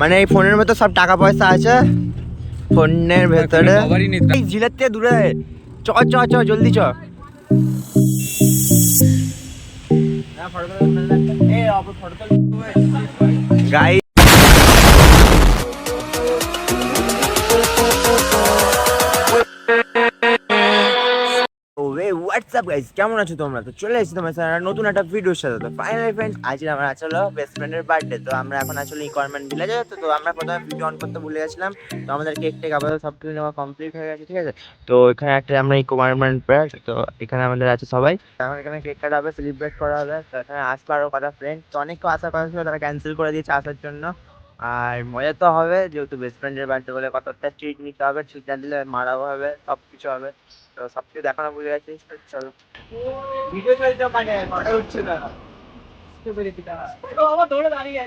মানে এই ফোনের মধ্যে সব টাকা পয়সা আছে। ফোনের ভেতরে জিলের থেকে দূরে। চ চ চ জলদি চ। গাই ওয়ে হোয়াটসঅ্যাপ গাইস কেমন আছো তোমরা? তো চলে এসেছি তোমার সাথে নতুন একটা ভিডিওর সাথে। তো ফাইনালি ফ্রেন্ডস আজ আমার আসলে বেস্ট ফ্রেন্ডের বার্থডে তো আমরা এখন আসলে রিকোয়ারমেন্ট ভিলেজে তো তো আমরা প্রথমে ভিডিও অন করতে ভুলে গেছিলাম। তো আমাদের কেক টেক আপাতত সব কিছু নেওয়া কমপ্লিট হয়ে গেছে, ঠিক আছে? তো এখানে একটা আমরা রিকোয়ারমেন্ট প্যাক তো এখানে আমাদের আছে সবাই। এখন এখানে কেক কাটা হবে সেলিব্রেট করা হবে। তো এখানে আসবে আরও কটা ফ্রেন্ড তো অনেক আসার কথা ছিল, তারা ক্যান্সেল করে দিয়েছে আসার জন্য। আর মজা তো হবে, যেহেতু বেস্ট ফ্রেন্ডের বাড়িতে বলে কতটা ট্রিট নিতে হবে ট্রিট না দিলে মারাও হবে সব কিছু হবে। তো সব কিছু দেখানো বুঝে গেছে, চলো। ভিডিও চলছে মানে উঠছে না। দৌড়ে দাঁড়িয়ে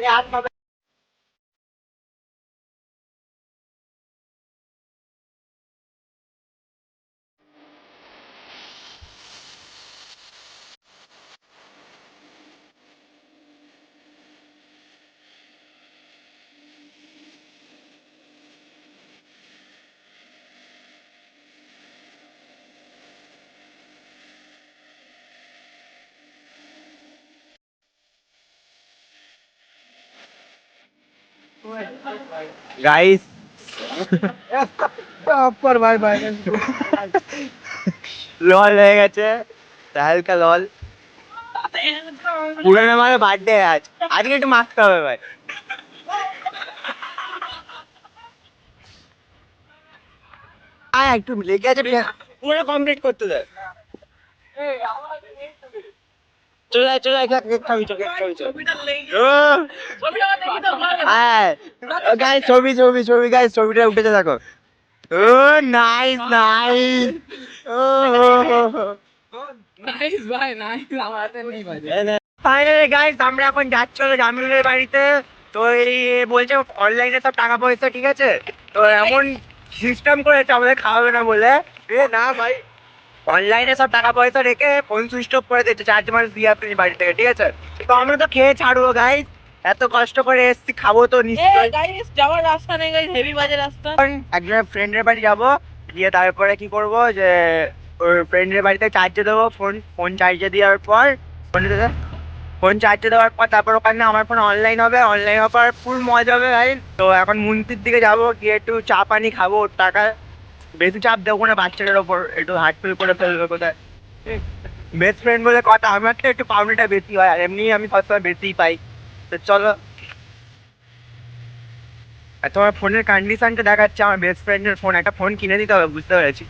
গাইস অফকোর ভাই ভাই লল হয়ে গেছে। তাহল কা লল পুরো আমার বার্থডে আজ। আজকে একটু মাস্ক হবে ভাই। আয় একটু লেগে আছে পুরো কমপ্লিট করতে দেয় এই আমার চলে চলে যায় ছবি ছবি ছবি ছবি ছবি ছবি গাই ছবিটা উঠেছে দেখো। Oh nice nice oh nice guys এখন বাড়িতে। তো এই বলছে অনলাইনে সব টাকা পয়সা ঠিক আছে? তো এমন সিস্টেম করেছে আমাদের খাওয়াবে না বলে। এ না ভাই। অনলাইনে সব টাকা পয়সা রেখে ফোন সুইচ অফ করে দিচ্ছে চার্জ মাস দিয়ে আপনি বাড়ি থেকে ঠিক আছে? তো আমরা তো খেয়ে ছাড়বো গাইস এত কষ্ট করে এসছি খাব তো নিশ্চয়ই। গাইস যাওয়ার রাস্তা নেই গাইস হেভি বাজে রাস্তা। একজনের ফ্রেন্ডের বাড়ি যাব গিয়ে তারপরে কি করব যে ওর ফ্রেন্ডের বাড়িতে চার্জে দেবো ফোন ফোন চার্জে দেওয়ার পর ফোন ফোন চার্জে দেওয়ার পর তারপর ওখানে আমার ফোন অনলাইন হবে অনলাইন হওয়ার পর ফুল মজা হবে ভাই তো এখন মন্দির দিকে যাব গিয়ে একটু চা পানি খাব ওর টাকা বেশি চাপ দেবো না বাচ্চাটার ওপর একটু হার্ট ফিল করে ফেলবে কোথায়? বেস্ট ফ্রেন্ড বলে কথা আমার তো একটু পাউনিটা বেশি হয় আর এমনি আমি সবসময় বেশি পাই। তো চলো। আর তোমার ফোনের কন্ডিশনটা দেখাচ্ছে আমার বেস্ট ফ্রেন্ডের ফোন একটা ফোন কিনে দিতে হবে বুঝতে পেরেছি?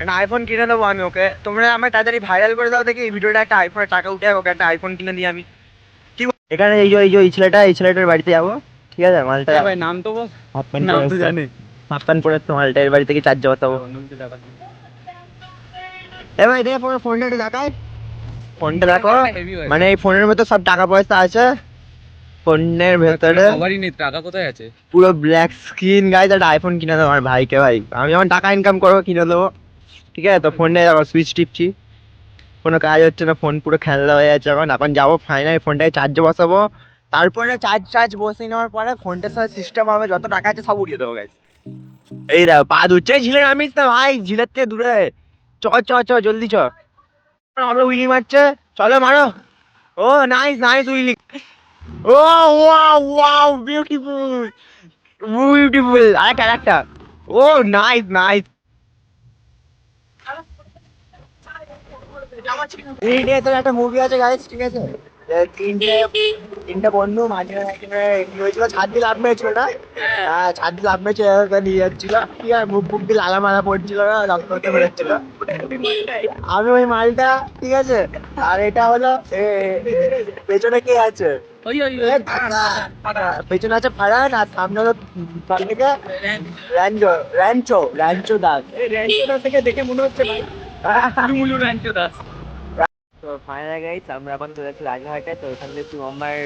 একটা আইফোন কিনে দেবো আমি ওকে। তোমরা আমার তাড়াতাড়ি ভাইরাল করে দাও দেখি এই ভিডিওটা একটা আইফোনের টাকা উঠে ওকে একটা আইফোন কিনে দিই আমি। কি এখানে এই যে এই যে এই ছেলেটা এই ছেলেটার বাড়িতে যাব। ঠিক আছে মালটা হ্যাঁ ভাই নাম তো বল। নাম তো জানি। হাফ প্যান্ট পরে তো মালটা এর বাড়ি থেকে চার্জ বসাবো এ ভাই দেখো ফোনটা একটু দেখায় ফোনটা দেখো মানে এই ফোনের মধ্যে সব টাকা পয়সা আছে। ফোনের ভেতরে কভারই নেই টাকা কোথায় আছে? পুরো ব্ল্যাক স্ক্রিন গাইজ একটা আইফোন কিনে দেবো আমার ভাইকে ভাই। আমি যখন টাকা ইনকাম করব কিনে দেবো। ঠিক আছে তো ফোনে সুইচ টিপছি। কোনো কাজ হচ্ছে না ফোন পুরো খেলা হয়ে যাচ্ছে এখন। এখন যাব ফাইনাল ফোনটাকে চার্জে বসাবো। তারপরে চার্জ চার্জ বসিয়ে নেওয়ার পরে ফোনটার সাথে সিস্টেম হবে যত টাকা আছে সব উঠিয়ে দেবো গাইজ এই দেখো পা ধুচ্ছে ঝিলে নামিস না ভাই, ঝিলের থেকে দূরে। চ চ চ, জলদি চ। আমরা উইলি মারছে। চলো মারো। ও nice nice wheelie. Oh wow wow beautiful beautiful আরেকটা আরেকটা। ও নাইস নাইস ইন্ডিয়া তো একটা মুভি আছে গাইস ঠিক আছে? তিনটে তিনটে বন্ধু হয়েছিল। ছাদ দিয়ে লাভ মেরেছিল না? হ্যাঁ ছাদ দিয়ে লাভ মেরেছে নিয়ে যাচ্ছিল। ঠিক আছে মুখ ফুক দিয়ে লালা মালা পড়ছিল না রক্ত রক্ত বেরোচ্ছিল। আমি ওই মালটা ঠিক আছে? আর এটা হলো এ, পেছনে কে আছে? পেছনে আছে ফারান আর সামনে হলো থেকে র্যাঞ্চো র্যাঞ্চো র্যাঞ্চো দাস। রেন্টটা থেকে দেখে মনে হচ্ছে ভাই। মুলু দাস। তো ফাইনাল গাইস আমরা এখন চলে যাচ্ছি রাজহাটে তো ওখান থেকে আমার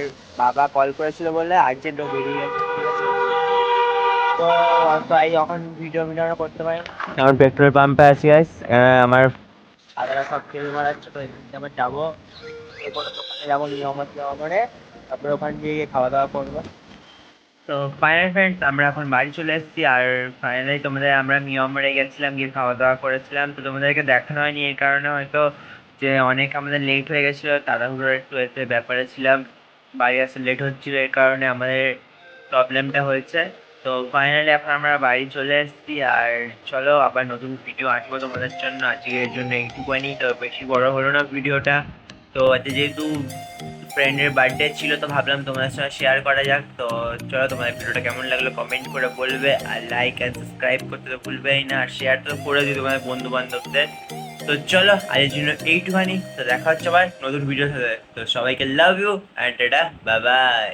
বাবা কল করেছিল বলে আর্জেন্ট ও বেরিয়ে গেছে। তো তাই এখন ভিডিও ভিডিও করতে পারি? আমার পেট্রোল পাম্পে আছি গাইস আমার আদারা সব তেল মারাচ্ছে তো এখান থেকে আমরা যাব। যাব নিয়ম আছে আমার তারপরে ওখান গিয়ে খাওয়া দাওয়া করব। তো ফাইনাল ফ্রেন্ডস আমরা এখন বাড়ি চলে এসেছি আর ফাইনালি তোমাদের আমরা মিয়মরে গেছিলাম গিয়ে খাওয়া দাওয়া করেছিলাম। তো তোমাদেরকে দেখানো হয়নি এই কারণে হয়তো যে অনেক আমাদের লেট হয়ে গেছিল, তাড়াহুড়োর একটু এতে ব্যাপারে ছিলাম। বাড়ি আসতে লেট হচ্ছিল এর কারণে আমাদের প্রবলেমটা হয়েছে। তো ফাইনালি এখন আমরা বাড়ি চলে এসেছি, আর চলো আবার নতুন ভিডিও আসব তোমাদের জন্য। আজকের জন্য একটুখানি তো বেশি বড় হলো না ভিডিওটা তো আজকে যেহেতু ফ্রেন্ডের বার্থডে ছিল, তো ভাবলাম তোমাদের সঙ্গে শেয়ার করা যাক। তো চলো তোমাদের ভিডিওটা কেমন লাগল কমেন্ট করে বলবে, আর লাইক আর সাবস্ক্রাইব করতে তো ভুলবেই না, আর শেয়ার তো করে দিই তোমাদের বন্ধু বান্ধবদের তো চলো আজকের জন্য এইটুখানি। তো দেখা হচ্ছে আবার নতুন ভিডিও সাথে। তো সবাইকে লাভ ইউ অ্যান্ড এটা বাই বাই